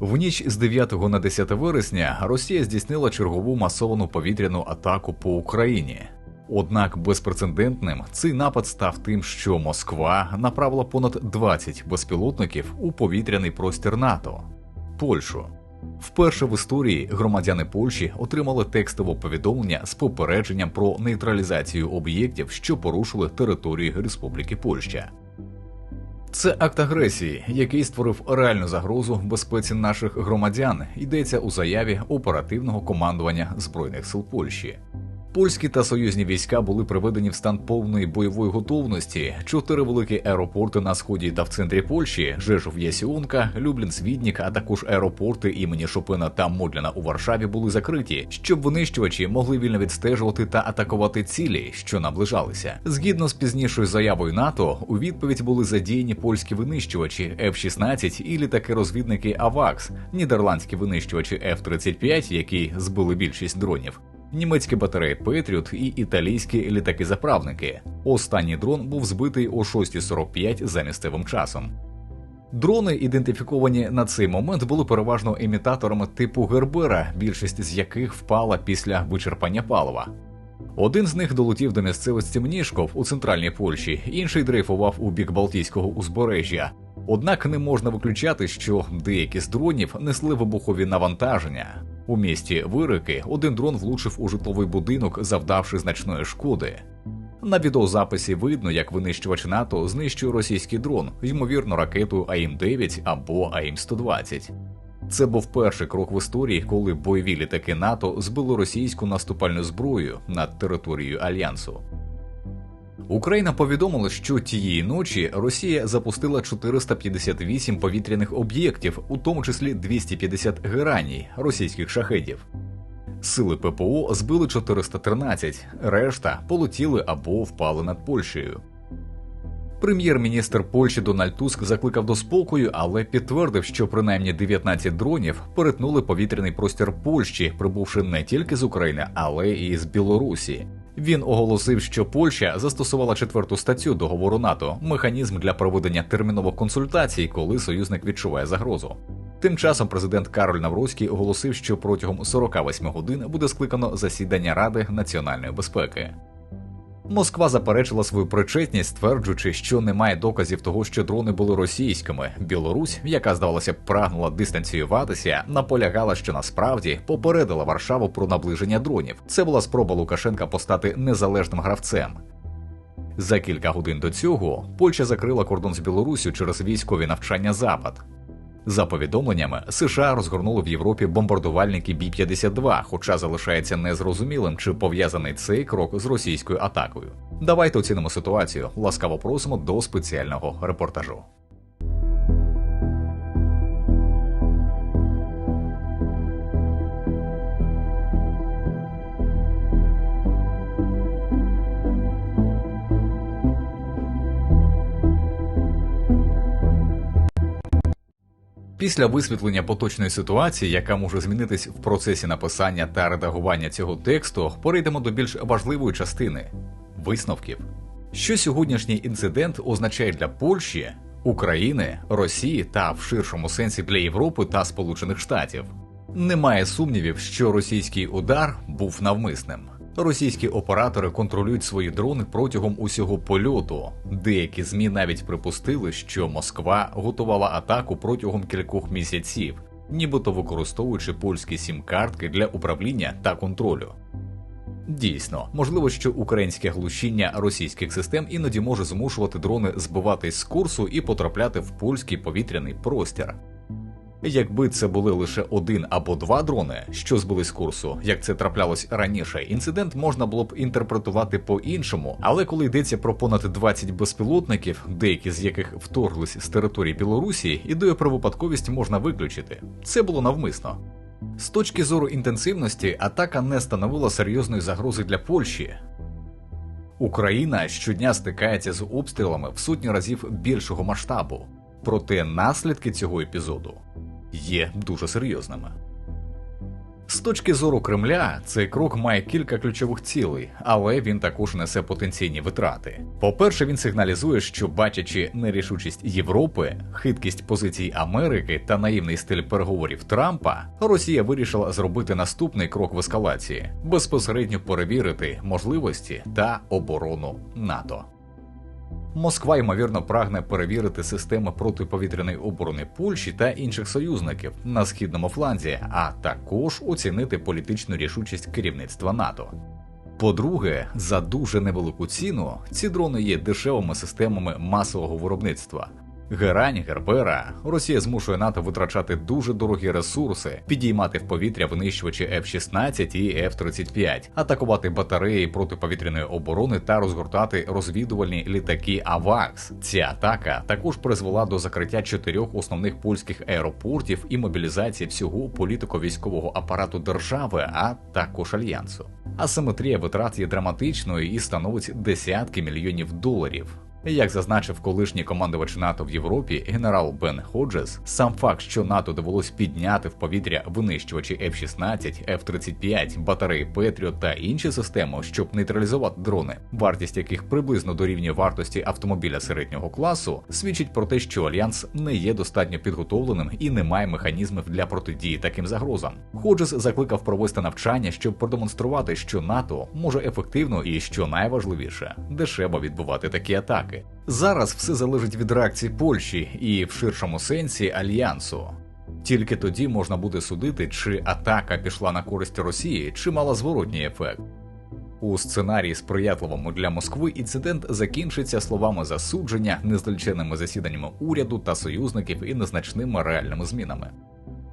В ніч з 9 на 10 вересня Росія здійснила чергову масовану повітряну атаку по Україні. Однак безпрецедентним цей напад став тим, що Москва направила понад 20 безпілотників у повітряний простір НАТО Польщу. Вперше в історії громадяни Польщі отримали текстове повідомлення з попередженням про нейтралізацію об'єктів, що порушили територію Республіки Польща. Це акт агресії, який створив реальну загрозу безпеці наших громадян. Йдеться у заяві оперативного командування збройних сил Польщі. Польські та союзні війська були приведені в стан повної бойової готовності. Чотири великі аеропорти на сході та в центрі Польщі Жежов Ясіонка, Люблін Свіднік, а також аеропорти імені Шопена та Модліна у Варшаві були закриті, щоб винищувачі могли вільно відстежувати та атакувати цілі, що наближалися. Згідно з пізнішою заявою НАТО, у відповідь були задіяні польські винищувачі F-16 і літаки-розвідники АВАКС, нідерландські винищувачі F-35, які збили більшість дронів німецькі батареї Петріот і італійські літаки-заправники. Останній дрон був збитий о 6.45 за місцевим часом. Дрони, ідентифіковані на цей момент, були переважно імітаторами типу Гербера, більшість з яких впала після вичерпання палива. Один з них долетів до місцевості Мнішков у центральній Польщі, інший дрейфував у бік Балтійського узбережжя. Однак не можна виключати, що деякі з дронів несли вибухові навантаження. У місті Вирики один дрон влучив у житловий будинок, завдавши значної шкоди. На відеозаписі видно, як винищувач НАТО знищує російський дрон, ймовірно, ракету АІМ-9 або АІМ-120. Це був перший крок в історії, коли бойові літаки НАТО збили російську наступальну зброю над територією альянсу. Україна повідомила, що тієї ночі Росія запустила 458 повітряних об'єктів, у тому числі 250 гераній російських шахедів. Сили ППО збили 413, решта полетіли або впали над Польщею. Прем'єр-міністр Польщі Дональд Туск закликав до спокою, але підтвердив, що принаймні 19 дронів перетнули повітряний простір Польщі, прибувши не тільки з України, але і з Білорусі. Він оголосив, що Польща застосувала четверту статтю договору НАТО механізм для проведення термінових консультацій, коли союзник відчуває загрозу. Тим часом президент Кароль Навроцький оголосив, що протягом 48 годин буде скликано засідання Ради національної безпеки. Москва заперечила свою причетність, стверджуючи, що немає доказів того, що дрони були російськими. Білорусь, яка здавалося прагнула дистанціюватися, наполягала, що насправді попередила Варшаву про наближення дронів. Це була спроба Лукашенка постати незалежним гравцем. За кілька годин до цього Польща закрила кордон з Білорусю через військові навчання Запад. За повідомленнями, США розгорнули в Європі бомбардувальники Бі 52 хоча залишається незрозумілим, чи пов'язаний цей крок з російською атакою. Давайте оцінимо ситуацію. Ласкаво просимо до спеціального репортажу. Після висвітлення поточної ситуації, яка може змінитись в процесі написання та редагування цього тексту, перейдемо до більш важливої частини висновків. Що сьогоднішній інцидент означає для Польщі, України, Росії та в ширшому сенсі для Європи та Сполучених Штатів? Немає сумнівів, що російський удар був навмисним. Російські оператори контролюють свої дрони протягом усього польоту. Деякі змі навіть припустили, що Москва готувала атаку протягом кількох місяців, нібито використовуючи польські сім-картки для управління та контролю. Дійсно, можливо, що українське глушіння російських систем іноді може змушувати дрони збиватись з курсу і потрапляти в польський повітряний простір. Якби це були лише один або два дрони, що збили з курсу, як це траплялось раніше, інцидент можна було б інтерпретувати по-іншому. Але коли йдеться про понад 20 безпілотників, деякі з яких вторглись з території Білорусі, ідею про випадковість можна виключити. Це було навмисно. З точки зору інтенсивності, атака не становила серйозної загрози для Польщі. Україна щодня стикається з обстрілами в сотні разів більшого масштабу, проте наслідки цього епізоду є дуже серйозними. З точки зору Кремля, цей крок має кілька ключових цілей, але він також несе потенційні витрати. По-перше, він сигналізує, що бачачи нерішучість Європи, хиткість позицій Америки та наївний стиль переговорів Трампа, Росія вирішила зробити наступний крок в ескалації безпосередньо перевірити можливості та оборону НАТО. Москва ймовірно прагне перевірити системи протиповітряної оборони Польщі та інших союзників на східному фланзі, а також оцінити політичну рішучість керівництва НАТО. По-друге, за дуже невелику ціну ці дрони є дешевими системами масового виробництва, Герань, Гербера, Росія змушує НАТО витрачати дуже дорогі ресурси, підіймати в повітря винищувачі F-16 і F-35, атакувати батареї протиповітряної оборони та розгортати розвідувальні літаки АВАКС. Ця атака також призвела до закриття чотирьох основних польських аеропортів і мобілізації всього політико-військового апарату держави, а також альянсу. Асиметрія витрат є драматичною і становить десятки мільйонів доларів. Як зазначив колишній командувач НАТО в Європі, генерал Бен Ходжес, сам факт, що НАТО довелось підняти в повітря винищувачі F-16, F-35, батареї Петріот та інші системи, щоб нейтралізувати дрони, вартість яких приблизно дорівнює вартості автомобіля середнього класу, свідчить про те, що альянс не є достатньо підготовленим і не має механізмів для протидії таким загрозам. Ходжес закликав провести навчання, щоб продемонструвати, що НАТО може ефективно і що найважливіше дешево відбувати такі атаки атаки. Зараз все залежить від реакції Польщі і в ширшому сенсі альянсу. Тільки тоді можна буде судити, чи атака пішла на користь Росії, чи мала зворотній ефект. У сценарії сприятливому для Москви інцидент закінчиться словами засудження, незліченими засіданнями уряду та союзників і незначними реальними змінами.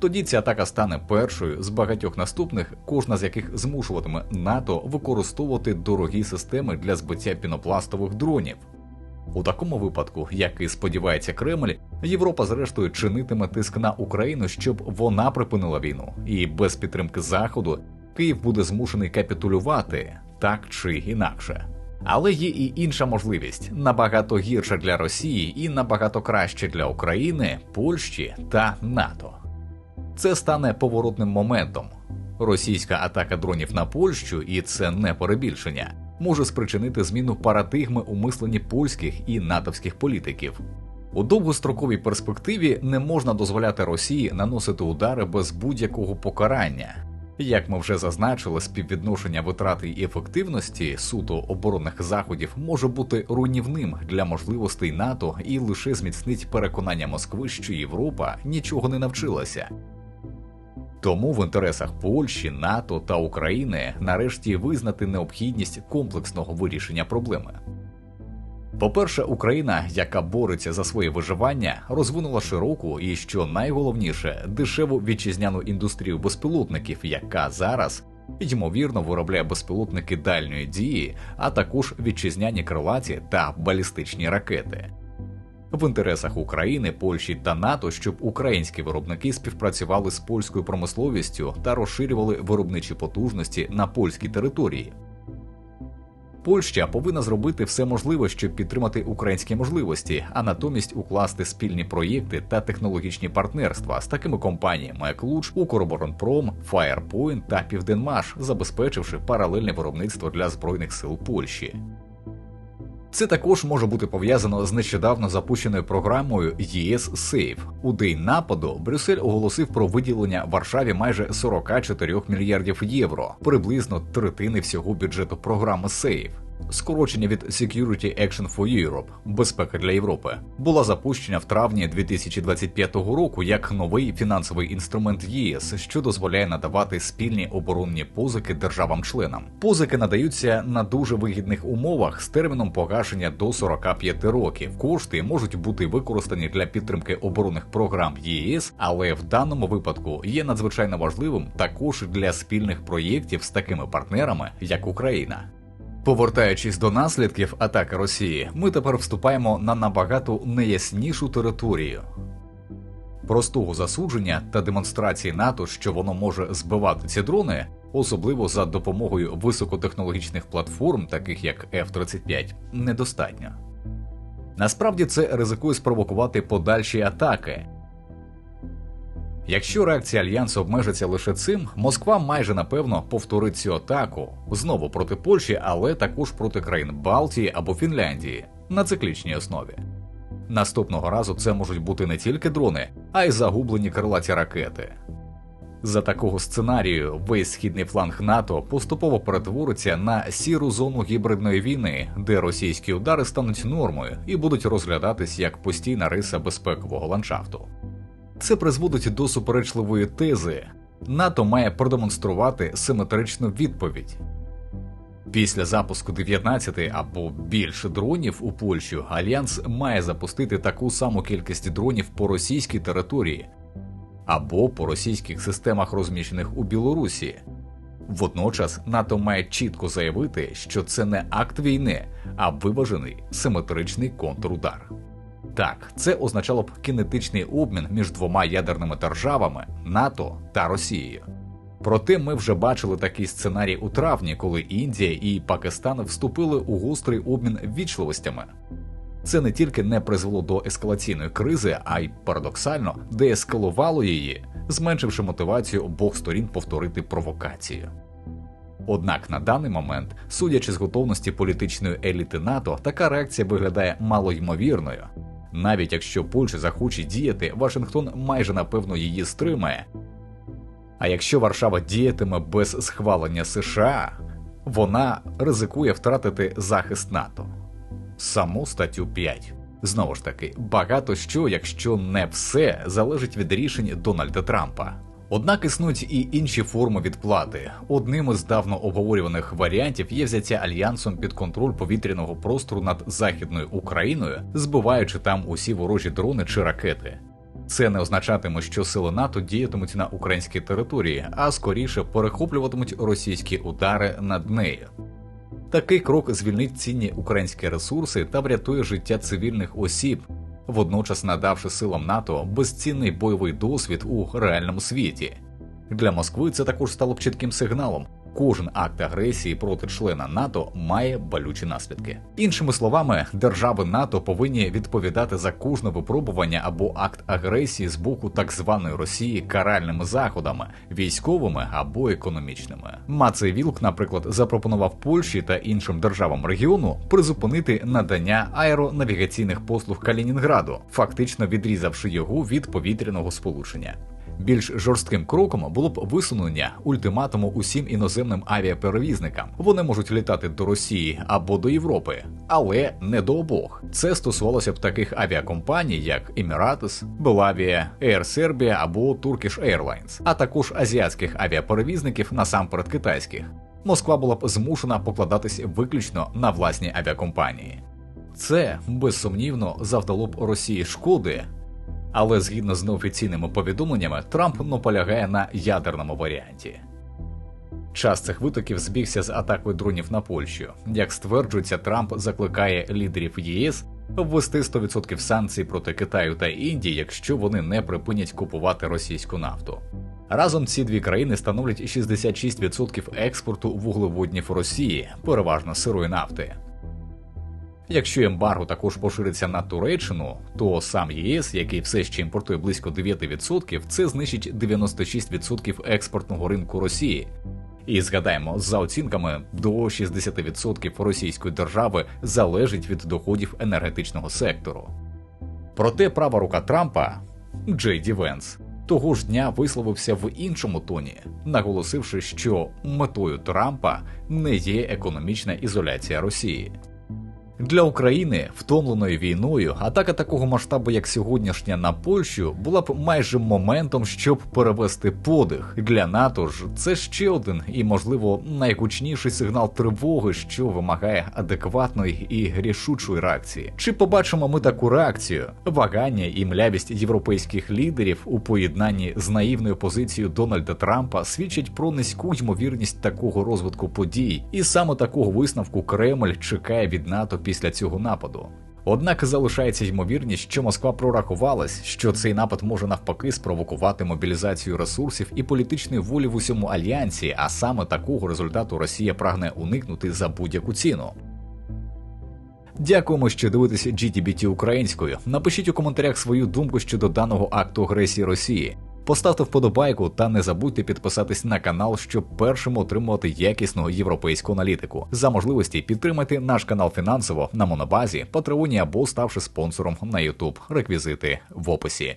Тоді ця атака стане першою з багатьох наступних, кожна з яких змушуватиме НАТО використовувати дорогі системи для збиття пінопластових дронів. У такому випадку, як і сподівається Кремль, Європа зрештою чинитиме тиск на Україну, щоб вона припинила війну, і без підтримки Заходу Київ буде змушений капітулювати так чи інакше. Але є і інша можливість набагато гірша для Росії і набагато краще для України, Польщі та НАТО. Це стане поворотним моментом. Російська атака дронів на Польщу, і це не перебільшення може спричинити зміну парадигми у мисленні польських і натовських політиків. У довгостроковій перспективі не можна дозволяти Росії наносити удари без будь-якого покарання. Як ми вже зазначили, співвідношення витрати і ефективності суто оборонних заходів може бути руйнівним для можливостей НАТО і лише зміцнить переконання Москви, що Європа нічого не навчилася. Тому в інтересах Польщі, НАТО та України нарешті визнати необхідність комплексного вирішення проблеми. По-перше, Україна, яка бореться за своє виживання, розвинула широку і, що найголовніше, дешеву вітчизняну індустрію безпілотників, яка зараз ймовірно виробляє безпілотники дальньої дії, а також вітчизняні крилаті та балістичні ракети в інтересах України, Польщі та НАТО, щоб українські виробники співпрацювали з польською промисловістю та розширювали виробничі потужності на польській території. Польща повинна зробити все можливе, щоб підтримати українські можливості, а натомість укласти спільні проєкти та технологічні партнерства з такими компаніями, як Луч, Укроборонпром, Firepoint та Південмаш, забезпечивши паралельне виробництво для збройних сил Польщі. Це також може бути пов'язано з нещодавно запущеною програмою ЄС Сейф. У день нападу Брюссель оголосив про виділення Варшаві майже 44 мільярдів євро, приблизно третини всього бюджету програми Сейф скорочення від Security Action for Europe безпека для Європи була запущена в травні 2025 року як новий фінансовий інструмент ЄС, що дозволяє надавати спільні оборонні позики державам-членам. Позики надаються на дуже вигідних умовах з терміном погашення до 45 років. Кошти можуть бути використані для підтримки оборонних програм ЄС, але в даному випадку є надзвичайно важливим також для спільних проєктів з такими партнерами, як Україна. Повертаючись до наслідків атаки Росії, ми тепер вступаємо на набагато неяснішу територію. Простого засудження та демонстрації НАТО, що воно може збивати ці дрони, особливо за допомогою високотехнологічних платформ, таких як F-35, недостатньо. Насправді це ризикує спровокувати подальші атаки, Якщо реакція альянсу обмежиться лише цим, Москва майже напевно повторить цю атаку знову проти Польщі, але також проти країн Балтії або Фінляндії на циклічній основі. Наступного разу це можуть бути не тільки дрони, а й загублені крилаті ракети. За такого сценарію, весь східний фланг НАТО поступово перетвориться на сіру зону гібридної війни, де російські удари стануть нормою і будуть розглядатись як постійна риса безпекового ландшафту. Це призводить до суперечливої тези НАТО має продемонструвати симетричну відповідь. Після запуску 19 або більше дронів у Польщу Альянс має запустити таку саму кількість дронів по російській території або по російських системах, розміщених у Білорусі. Водночас НАТО має чітко заявити, що це не акт війни, а виважений симетричний контрудар. Так, це означало б кінетичний обмін між двома ядерними державами НАТО та Росією. Проте ми вже бачили такий сценарій у травні, коли Індія і Пакистан вступили у гострий обмін вічливостями. Це не тільки не призвело до ескалаційної кризи, а й парадоксально деескалувало її, зменшивши мотивацію обох сторін повторити провокацію. Однак на даний момент, судячи з готовності політичної еліти НАТО, така реакція виглядає малоймовірною. Навіть якщо Польща захоче діяти, Вашингтон майже напевно її стримає. А якщо Варшава діятиме без схвалення США, вона ризикує втратити захист НАТО. Саму статтю 5. Знову ж таки, багато що, якщо не все, залежить від рішень Дональда Трампа. Однак існують і інші форми відплати. Одним із давно обговорюваних варіантів є взяття альянсом під контроль повітряного простору над західною Україною, збиваючи там усі ворожі дрони чи ракети. Це не означатиме, що сили НАТО діятимуть на українській території, а скоріше перехоплюватимуть російські удари над нею. Такий крок звільнить цінні українські ресурси та врятує життя цивільних осіб, водночас надавши силам НАТО безцінний бойовий досвід у реальному світі. Для Москви це також стало б чітким сигналом. Кожен акт агресії проти члена НАТО має болючі наслідки. Іншими словами, держави НАТО повинні відповідати за кожне випробування або акт агресії з боку так званої Росії каральними заходами, військовими або економічними. Мацей Вілк, наприклад, запропонував Польщі та іншим державам регіону призупинити надання аеронавігаційних послуг Калінінграду, фактично відрізавши його від повітряного сполучення. Більш жорстким кроком було б висунення ультиматуму усім іноземним авіаперевізникам. Вони можуть літати до Росії або до Європи, але не до обох. Це стосувалося б таких авіакомпаній, як Emirates, Belavia, Air Serbia або Turkish Airlines, а також азіатських авіаперевізників насамперед китайських. Москва була б змушена покладатись виключно на власні авіакомпанії. Це безсумнівно завдало б Росії шкоди. Але згідно з неофіційними повідомленнями, Трамп наполягає на ядерному варіанті. Час цих витоків збігся з атакою дронів на Польщу. Як стверджується, Трамп закликає лідерів єС ввести 100% санкцій проти Китаю та Індії, якщо вони не припинять купувати російську нафту. Разом ці дві країни становлять 66% експорту вуглеводнів Росії, переважно сирої нафти. Якщо ембарго також пошириться на Туреччину, то сам ЄС, який все ще імпортує близько 9%, це знищить 96% експортного ринку Росії. І згадаємо, за оцінками до 60% російської держави залежить від доходів енергетичного сектору. Проте права рука Трампа Джей Ді Венс того ж дня висловився в іншому тоні, наголосивши, що метою Трампа не є економічна ізоляція Росії. Для України, втомленої війною, атака такого масштабу, як сьогоднішня на Польщу, була б майже моментом, щоб перевести подих. Для НАТО ж це ще один і, можливо, найгучніший сигнал тривоги, що вимагає адекватної і рішучої реакції. Чи побачимо ми таку реакцію? Вагання і млявість європейських лідерів у поєднанні з наївною позицією Дональда Трампа свідчить про низьку ймовірність такого розвитку подій, і саме такого висновку Кремль чекає від НАТО після цього нападу. Однак залишається ймовірність, що Москва прорахувалась, що цей напад може навпаки спровокувати мобілізацію ресурсів і політичної волі в усьому альянсі, а саме такого результату Росія прагне уникнути за будь-яку ціну. Дякуємо, що дивитеся GTBT українською. Напишіть у коментарях свою думку щодо даного акту агресії Росії. Поставте вподобайку та не забудьте підписатись на канал, щоб першим отримувати якісну європейську аналітику. За можливості підтримайте наш канал фінансово на Монобазі, Патреоні або ставши спонсором на YouTube. Реквізити в описі.